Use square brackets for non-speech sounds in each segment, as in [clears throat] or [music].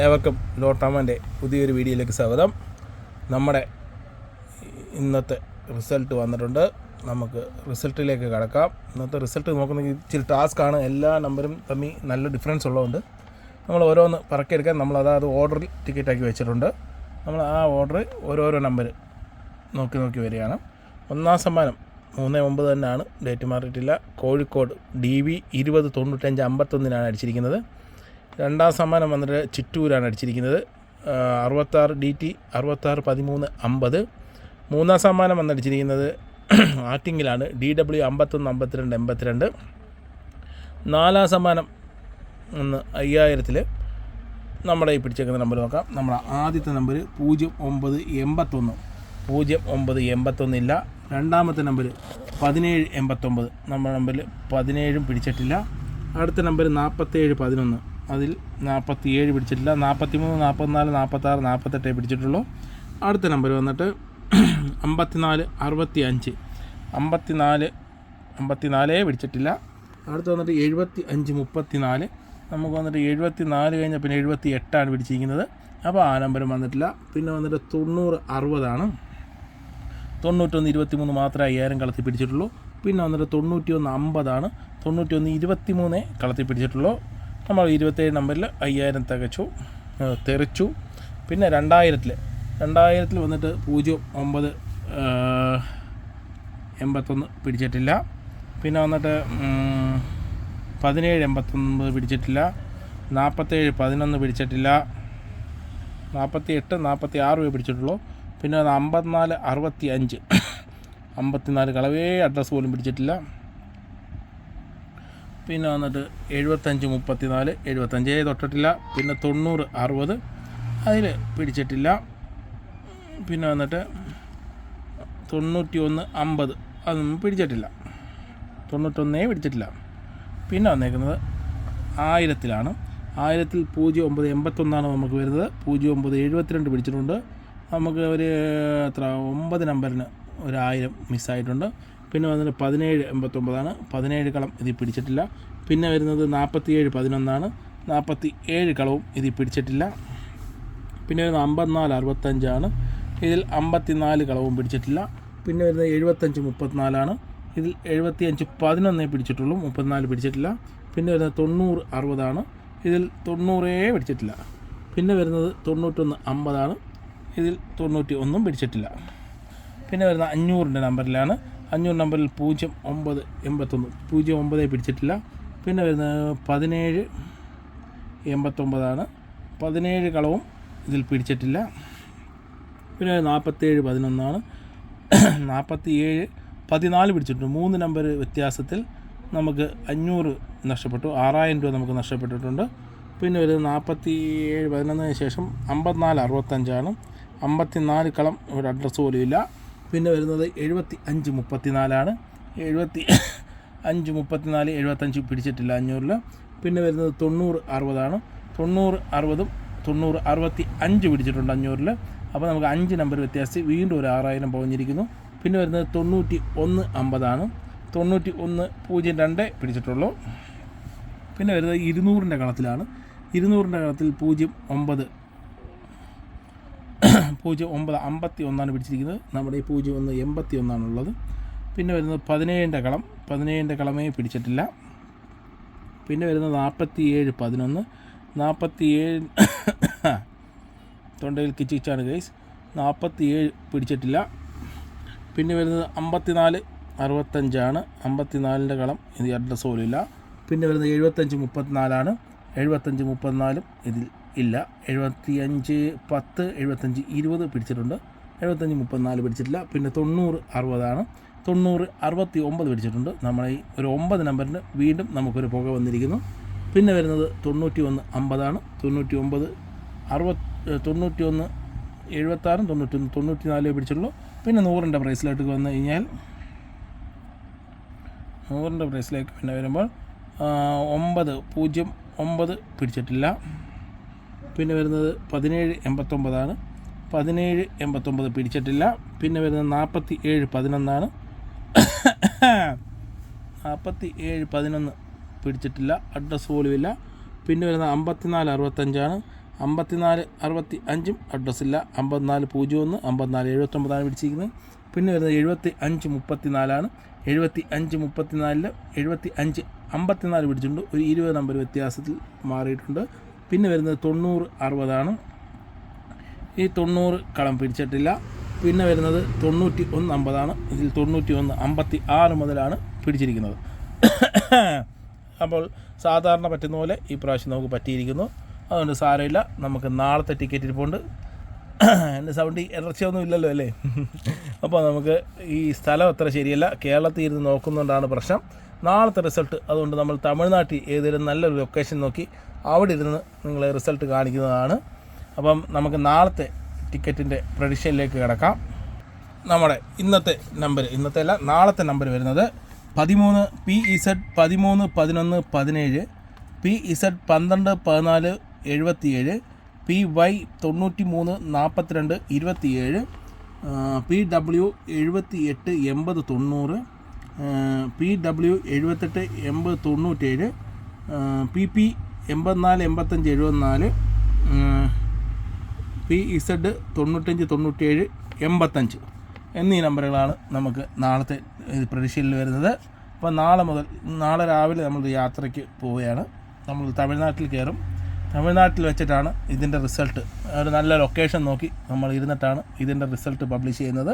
ഏവർക്കും ലോട്ടാമന്റെ പുതിയൊരു വീഡിയോയിലേക്ക് സ്വാഗതം. നമ്മുടെ ഇന്നത്തെ റിസൾട്ട് വന്നിട്ടുണ്ട്. നമുക്ക് റിസൾട്ടിലേക്ക് കടക്കാം. ഇന്നത്തെ റിസൾട്ട് നോക്കുന്നെങ്കിൽ ഇച്ചിരി ടാസ്ക്കാണ് എല്ലാ നമ്പരും തമ്മിൽ നല്ല ഡിഫറൻസ് ഉള്ളതുകൊണ്ട് നമ്മൾ ഓരോന്ന് പറക്കിയെടുക്കാൻ നമ്മൾ അതായത് ഓർഡറിൽ ടിക്കറ്റാക്കി വെച്ചിട്ടുണ്ട്. നമ്മൾ ആ ഓർഡർ ഓരോരോ നമ്പർ നോക്കി നോക്കി വരികയാണ്. ഒന്നാം സമ്മാനം മൂന്ന് ഒമ്പത് തന്നെയാണ്. ഡേറ്റ് മാറിയിട്ടില്ല. കോഴിക്കോട് ഡി വി ഇരുപത് തൊണ്ണൂറ്റഞ്ച് അമ്പത്തൊന്നിനാണ് അടിച്ചിരിക്കുന്നത്. രണ്ടാം സമ്മാനം വന്നിട്ട് ചിറ്റൂരാണ് അടിച്ചിരിക്കുന്നത്. അറുപത്താറ് ഡി ടി അറുപത്താറ് പതിമൂന്ന് അമ്പത്. മൂന്നാം സമ്മാനം വന്നടിച്ചിരിക്കുന്നത് [clears throat] ആറ്റിങ്ങിലാണ്. ഡി ഡബ്ല്യു അമ്പത്തൊന്ന് അമ്പത്തിരണ്ട് എൺപത്തിരണ്ട്. നാലാം സമ്മാനം ഒന്ന് അയ്യായിരത്തിൽ നമ്മുടെ ഈ പിടിച്ചേക്കുന്ന നമ്പർ നോക്കാം. നമ്മുടെ ആദ്യത്തെ നമ്പർ പൂജ്യം ഒമ്പത് എൺപത്തൊന്ന്. പൂജ്യം ഒമ്പത് എൺപത്തൊന്നില്ല രണ്ടാമത്തെ നമ്പർ പതിനേഴ് എൺപത്തൊമ്പത്. നമ്മുടെ നമ്പറിൽ പതിനേഴും പിടിച്ചിട്ടില്ല. അടുത്ത നമ്പർ നാൽപ്പത്തേഴ് പതിനൊന്ന്. അതിൽ നാൽപ്പത്തി ഏഴ് പിടിച്ചിട്ടില്ല. നാൽപ്പത്തി മൂന്ന് നാൽപ്പത്തിനാല് നാൽപ്പത്താറ് നാൽപ്പത്തെട്ടേ പിടിച്ചിട്ടുള്ളൂ. അടുത്ത നമ്പർ വന്നിട്ട് [clears throat] അമ്പത്തിനാല് അറുപത്തി അഞ്ച് അമ്പത്തിനാല് അമ്പത്തിനാലേ പിടിച്ചിട്ടില്ല. അടുത്ത് വന്നിട്ട് എഴുപത്തി അഞ്ച് മുപ്പത്തി നാല് നമുക്ക് വന്നിട്ട് എഴുപത്തി നാല് കഴിഞ്ഞാൽ പിന്നെ എഴുപത്തി എട്ടാണ് പിടിച്ചിരിക്കുന്നത്. അപ്പോൾ ആ നമ്പരും വന്നിട്ടില്ല. പിന്നെ വന്നിട്ട് തൊണ്ണൂറ് അറുപതാണ്. തൊണ്ണൂറ്റൊന്ന് ഇരുപത്തി മൂന്ന് മാത്രമേ അയ്യായിരം കളത്തിൽ പിടിച്ചിട്ടുള്ളൂ. പിന്നെ വന്നിട്ട് തൊണ്ണൂറ്റി ഒന്ന് അമ്പതാണ്. തൊണ്ണൂറ്റി ഒന്ന് ഇരുപത്തി മൂന്നേ കളത്തിൽ പിടിച്ചിട്ടുള്ളൂ. നമ്മൾ ഇരുപത്തേഴ് നമ്പറിൽ അയ്യായിരം തികച്ചു തെറിച്ചു. പിന്നെ രണ്ടായിരത്തിൽ രണ്ടായിരത്തിൽ വന്നിട്ട് പൂജ്യം ഒമ്പത് എൺപത്തൊന്ന് പിടിച്ചിട്ടില്ല. പിന്നെ വന്നിട്ട് പതിനേഴ് എൺപത്തൊൻപത് പിടിച്ചിട്ടില്ല. നാൽപ്പത്തേഴ് പതിനൊന്ന് പിടിച്ചിട്ടില്ല. നാൽപ്പത്തി എട്ട് നാൽപ്പത്തി ആറ് രൂപ പിടിച്ചിട്ടുള്ളൂ. പിന്നെ അമ്പത്തിനാല് അറുപത്തി അഞ്ച് അമ്പത്തിനാല് കളവേ അഡ്രസ്സ് പോലും പിടിച്ചിട്ടില്ല. പിന്നെ വന്നിട്ട് എഴുപത്തഞ്ച് മുപ്പത്തിനാല് എഴുപത്തഞ്ചേ. തൊട്ടിട്ടില്ല. പിന്നെ തൊണ്ണൂറ് അറുപത്. അതിൽ പിടിച്ചിട്ടില്ല. പിന്നെ വന്നിട്ട് തൊണ്ണൂറ്റി ഒന്ന് അമ്പത്. അതൊന്നും പിടിച്ചിട്ടില്ല. തൊണ്ണൂറ്റൊന്നേ പിടിച്ചിട്ടില്ല. പിന്നെ വന്നേക്കുന്നത് ആയിരത്തിലാണ്. ആയിരത്തിൽ പൂജ്യം ഒമ്പത് എൺപത്തൊന്നാണ് നമുക്ക് വരുന്നത്. പൂജ്യം ഒമ്പത് എഴുപത്തിരണ്ട് പിടിച്ചിട്ടുണ്ട്. നമുക്ക് ഒരു എത്ര ഒമ്പത് നമ്പറിന് ഒരു ആയിരം മിസ്സായിട്ടുണ്ട് പിന്നെ വന്നിട്ട് പതിനേഴ് എൺപത്തൊമ്പതാണ്. പതിനേഴ് കളം ഇതിൽ പിടിച്ചിട്ടില്ല. പിന്നെ വരുന്നത് നാൽപ്പത്തിയേഴ് പതിനൊന്നാണ്. നാൽപ്പത്തി ഏഴ് കളവും ഇതിൽ പിടിച്ചിട്ടില്ല. പിന്നെ വരുന്നത് അമ്പത്തിനാല് അറുപത്തഞ്ചാണ്. ഇതിൽ അമ്പത്തിനാല് കളവും പിടിച്ചിട്ടില്ല. പിന്നെ വരുന്നത് എഴുപത്തഞ്ച് മുപ്പത്തിനാലാണ്. ഇതിൽ എഴുപത്തിയഞ്ച് പതിനൊന്നേ പിടിച്ചിട്ടുള്ളൂ. മുപ്പത്തിനാല് പിടിച്ചിട്ടില്ല. പിന്നെ വരുന്നത് തൊണ്ണൂറ് അറുപതാണ്. ഇതിൽ തൊണ്ണൂറേ പിടിച്ചിട്ടില്ല. പിന്നെ വരുന്നത് തൊണ്ണൂറ്റൊന്ന് അമ്പതാണ്. ഇതിൽ തൊണ്ണൂറ്റി ഒന്നും പിടിച്ചിട്ടില്ല. പിന്നെ വരുന്ന അഞ്ഞൂറിന്റെ നമ്പറിലാണ്. അഞ്ഞൂറ് നമ്പറിൽ പൂജ്യം ഒമ്പത് എൺപത്തൊന്ന്. പൂജ്യം ഒമ്പതേ പിടിച്ചിട്ടില്ല. പിന്നെ വരുന്നത് പതിനേഴ് എൺപത്തൊമ്പതാണ്. പതിനേഴ് കളവും ഇതിൽ പിടിച്ചിട്ടില്ല. പിന്നെ നാൽപ്പത്തേഴ് പതിനൊന്നാണ്. നാൽപ്പത്തി ഏഴ് പതിനാല് പിടിച്ചിട്ടുണ്ട്. മൂന്ന് നമ്പർ വ്യത്യാസത്തിൽ നമുക്ക് അഞ്ഞൂറ് നഷ്ടപ്പെട്ടു. ആറായിരം രൂപ നമുക്ക് നഷ്ടപ്പെട്ടിട്ടുണ്ട്. പിന്നെ ഒരു നാൽപ്പത്തി ഏഴ് പതിനൊന്നിന് ശേഷം അമ്പത്തിനാല് അറുപത്തഞ്ചാണ്. അമ്പത്തിനാല് കളം ഒരു അഡ്രസ്സ് പോലും ഇല്ല. പിന്നെ വരുന്നത് എഴുപത്തി അഞ്ച് മുപ്പത്തിനാലാണ്. എഴുപത്തി അഞ്ച് മുപ്പത്തിനാല് എഴുപത്തഞ്ച് പിടിച്ചിട്ടില്ല അഞ്ഞൂറിൽ പിന്നെ വരുന്നത് തൊണ്ണൂറ് അറുപതാണ്. തൊണ്ണൂറ് അറുപതും തൊണ്ണൂറ് അറുപത്തി അഞ്ച് പിടിച്ചിട്ടുണ്ട് അഞ്ഞൂറിൽ അപ്പോൾ നമുക്ക് അഞ്ച് നമ്പർ വ്യത്യാസത്തിൽ വീണ്ടും ഒരു ആറായിരം പോഞ്ഞിരിക്കുന്നു പിന്നെ വരുന്നത് തൊണ്ണൂറ്റി ഒന്ന് അമ്പതാണ്. തൊണ്ണൂറ്റി ഒന്ന് പൂജ്യം രണ്ട് പിടിച്ചിട്ടുള്ളൂ. പിന്നെ വരുന്നത് ഇരുന്നൂറിന്റെ കണത്തിലാണ്. ഇരുന്നൂറിന്റെ കളത്തിൽ പൂജ്യം ഒമ്പത് പൂജ്യം ഒമ്പത് അമ്പത്തി ഒന്നാണ് പിടിച്ചിരിക്കുന്നത്. നമ്മുടെ ഈ പൂജ്യം ഒന്ന് എൺപത്തി ഒന്നാണുള്ളത് പിന്നെ വരുന്നത് പതിനേഴിന്റെ കളം. പതിനേഴിന്റെ കളമേ പിടിച്ചിട്ടില്ല. പിന്നെ വരുന്നത് നാൽപ്പത്തി ഏഴ് പതിനൊന്ന്. നാൽപ്പത്തി ഏഴ് തൊണ്ടയിൽ കിച്ചിച്ചാണ് ഗൈസ്. നാൽപ്പത്തി ഏഴ് പിടിച്ചിട്ടില്ല. പിന്നെ വരുന്നത് അമ്പത്തിനാല് അറുപത്തഞ്ചാണ്. അമ്പത്തിനാലിന്റെ കളം. ഇത് അഡ്രസ്സ് പോലും ഇല്ല. പിന്നെ വരുന്നത് എഴുപത്തഞ്ച് മുപ്പത്തിനാലാണ്. എഴുപത്തഞ്ച് മുപ്പത്തിനാലും ഇതിൽ ഇല്ല. എഴുപത്തി അഞ്ച് പത്ത് എഴുപത്തഞ്ച് ഇരുപത് പിടിച്ചിട്ടുണ്ട്. എഴുപത്തഞ്ച് മുപ്പത്തിനാല് പിടിച്ചിട്ടില്ല. പിന്നെ തൊണ്ണൂറ് അറുപതാണ്. തൊണ്ണൂറ് അറുപത്തി ഒമ്പത് പിടിച്ചിട്ടുണ്ട്. നമ്മളെ ഈ ഒരു ഒമ്പത് നമ്പറിന് വീണ്ടും നമുക്കൊരു പുക വന്നിരിക്കുന്നു. പിന്നെ വരുന്നത് തൊണ്ണൂറ്റി ഒന്ന് അമ്പതാണ്. തൊണ്ണൂറ്റി ഒമ്പത് അറുപത് തൊണ്ണൂറ്റി ഒന്ന് എഴുപത്താറും തൊണ്ണൂറ്റൊന്ന് തൊണ്ണൂറ്റി നാല് പിടിച്ചിട്ടുള്ളൂ. പിന്നെ നൂറിന്റെ പ്രൈസിലോട്ട് വന്നു കഴിഞ്ഞാൽ നൂറിന്റെ പ്രൈസിലേക്ക് പിന്നെ വരുമ്പോൾ ഒമ്പത് പൂജ്യം ഒമ്പത് പിടിച്ചിട്ടില്ല. പിന്നെ വരുന്നത് പതിനേഴ് എൺപത്തൊമ്പതാണ്. പതിനേഴ് എൺപത്തൊമ്പത് പിടിച്ചിട്ടില്ല. പിന്നെ വരുന്നത് നാൽപ്പത്തി ഏഴ് പതിനൊന്നാണ്. നാൽപ്പത്തി ഏഴ് പതിനൊന്ന് പിടിച്ചിട്ടില്ല. അഡ്രസ്സ് പോലുമില്ല പിന്നെ വരുന്നത് അമ്പത്തിനാല് അറുപത്തഞ്ചാണ്. അമ്പത്തിനാല് അറുപത്തി അഞ്ചും അഡ്രസ്സില്ല അമ്പത്തിനാല് പൂജ്യം ഒന്ന് അമ്പത്തിനാല് എഴുപത്തൊമ്പതാണ് പിടിച്ചിരിക്കുന്നത്. പിന്നെ വരുന്നത് എഴുപത്തി അഞ്ച് മുപ്പത്തി നാലാണ് എഴുപത്തി അഞ്ച് മുപ്പത്തിനാലിൽ എഴുപത്തി അഞ്ച് അമ്പത്തിനാല് പിടിച്ചിട്ടുണ്ട്. ഒരു ഇരുപത് നമ്പർ വ്യത്യാസത്തിൽ മാറിയിട്ടുണ്ട്. പിന്നെ വരുന്നത് തൊണ്ണൂറ് അറുപതാണ്. ഈ തൊണ്ണൂറ് കളം പിടിച്ചിട്ടില്ല. പിന്നെ വരുന്നത് തൊണ്ണൂറ്റി ഒന്ന് അമ്പതാണ്. ഇതിൽ തൊണ്ണൂറ്റി ഒന്ന് അമ്പത്തി ആറ് മുതലാണ് പിടിച്ചിരിക്കുന്നത്. അപ്പോൾ സാധാരണ പറ്റുന്ന പോലെ ഈ പ്രാവശ്യം നമുക്ക് പറ്റിയിരിക്കുന്നു. അതുകൊണ്ട് സാരമില്ല. നമുക്ക് നാളത്തെ ടിക്കറ്റ് ഇരിപ്പുണ്ട് എന്റെ സൗണ്ട് ഇറച്ചിയൊന്നും ഇല്ലല്ലോ അല്ലേ? അപ്പോൾ നമുക്ക് ഈ സ്ഥലം അത്ര ശരിയല്ല. കേരളത്തിൽ ഇരുന്ന് നോക്കുന്നതുകൊണ്ടാണ് പ്രശ്നം. നാളത്തെ റിസൾട്ട് അതുകൊണ്ട് നമ്മൾ തമിഴ്നാട്ടിൽ ഏതെങ്കിലും നല്ലൊരു ലൊക്കേഷൻ നോക്കി അവിടെ ഇരുന്ന് നിങ്ങൾ റിസൾട്ട് കാണിക്കുന്നതാണ്. അപ്പം നമുക്ക് നാളത്തെ ടിക്കറ്റിന്റെ പ്രഡിഷനിലേക്ക് കിടക്കാം. നമ്മുടെ ഇന്നത്തെ നമ്പർ ഇന്നത്തെ അല്ല നാളത്തെ നമ്പർ വരുന്നത് പതിമൂന്ന് പി ഇസഡ് പതിമൂന്ന് പതിനൊന്ന് പതിനേഴ് പി ഇസഡ് പന്ത്രണ്ട് പതിനാല് എഴുപത്തിയേഴ് പി വൈ തൊണ്ണൂറ്റി മൂന്ന് നാൽപ്പത്തിരണ്ട് ഇരുപത്തിയേഴ് പി ഡബ്ല്യു എഴുപത്തി എട്ട് എൺപത് തൊണ്ണൂറ് പി ഡബ്ല്യു എഴുപത്തെട്ട് എൺപത് തൊണ്ണൂറ്റേഴ് പി പി എൺപത്തിനാല് എൺപത്തഞ്ച് എഴുപത്തിനാല് പി ഇസഡ് തൊണ്ണൂറ്റഞ്ച് തൊണ്ണൂറ്റേഴ് എൺപത്തഞ്ച് എന്നീ നമ്പറുകളാണ് നമുക്ക് നാളത്തെ പ്രതീക്ഷയിൽ വരുന്നത്. അപ്പോൾ നാളെ മുതൽ നാളെ രാവിലെ നമ്മൾ യാത്രയ്ക്ക് പോവുകയാണ്. നമ്മൾ തമിഴ്നാട്ടിൽ കയറും. തമിഴ്നാട്ടിൽ വെച്ചിട്ടാണ് ഇതിന്റെ റിസൾട്ട്. ഒരു നല്ല ലൊക്കേഷൻ നോക്കി നമ്മൾ ഇരുന്നിട്ടാണ് ഇതിന്റെ റിസൾട്ട് പബ്ലിഷ് ചെയ്യുന്നത്.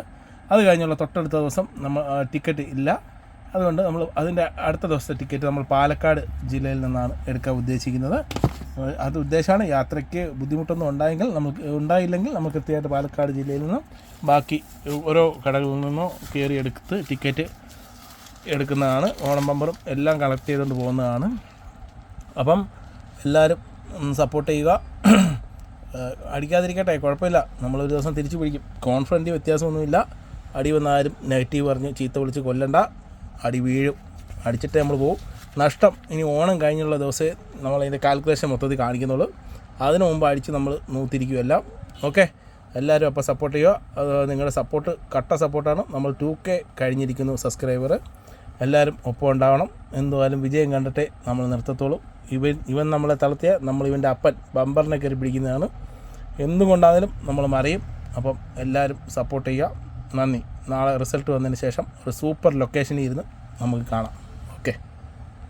അത് കഴിഞ്ഞുള്ള തൊട്ടടുത്ത ദിവസം നമ്മൾ ടിക്കറ്റ് ഇല്ല. അതുകൊണ്ട് നമ്മൾ അതിന്റെ അടുത്ത ദിവസത്തെ ടിക്കറ്റ് നമ്മൾ പാലക്കാട് ജില്ലയിൽ നിന്നാണ് എടുക്കാൻ ഉദ്ദേശിക്കുന്നത്. അത് ഉദ്ദേശമാണ് യാത്രയ്ക്ക് ബുദ്ധിമുട്ടൊന്നും ഉണ്ടായെങ്കിൽ നമുക്ക് ഉണ്ടായില്ലെങ്കിൽ നമുക്ക് കൃത്യമായിട്ട് പാലക്കാട് ജില്ലയിൽ നിന്നും ബാക്കി ഓരോ കടകളിൽ നിന്നോ കയറി എടുത്ത് ടിക്കറ്റ് എടുക്കുന്നതാണ്. ഓണം ബമ്പറും എല്ലാം കളക്ട് ചെയ്തുകൊണ്ട് പോകുന്നതാണ്. അപ്പം എല്ലാവരും സപ്പോർട്ട് ചെയ്യുക. അടിക്കാതിരിക്കട്ടെ കുഴപ്പമില്ല. നമ്മളൊരു ദിവസം തിരിച്ചു പിടിക്കും. കോൺഫിഡന്റ് വ്യത്യാസമൊന്നുമില്ല. അടി വന്നാലും നെഗറ്റീവ് പറഞ്ഞ് ചീത്ത വിളിച്ച് കൊല്ലണ്ട. അടി വീഴും. അടിച്ചിട്ട് നമ്മൾ പോകും നഷ്ടം ഇനി ഓണം കഴിഞ്ഞുള്ള ദിവസമേ നമ്മൾ അതിന്റെ കാൽക്കുലേഷൻ മൊത്തത്തിൽ കാണിക്കുന്നുള്ളൂ. അതിനു മുമ്പ് അടിച്ച് നമ്മൾ നൂത്തിരിക്കും എല്ലാം ഓക്കെ എല്ലാവരും അപ്പോൾ സപ്പോർട്ട് ചെയ്യുക. അത് നിങ്ങളുടെ സപ്പോർട്ട് കട്ട സപ്പോർട്ടാണ് നമ്മൾ ടു കെ കഴിഞ്ഞിരിക്കുന്നു സബ്സ്ക്രൈബർ എല്ലാവരും ഒപ്പം ഉണ്ടാവണം. എന്തുവായാലും വിജയം കണ്ടിട്ടേ നമ്മൾ നിർത്തത്തോളും ഇവൻ ഇവൻ നമ്മളെ തളർത്തിയ നമ്മൾ ഇവന്റെ അപ്പൻ ബമ്പറിനെ കയറി പിടിക്കുന്നതാണ്. എന്തുകൊണ്ടാണെങ്കിലും നമ്മൾ മറിയും. അപ്പം എല്ലാവരും സപ്പോർട്ട് ചെയ്യുക. നന്ദി. നാളെ റിസൾട്ട് വന്നതിന് ശേഷം ഒരു സൂപ്പർ ലൊക്കേഷനിൽ ഇരുന്ന് നമുക്ക് കാണാം.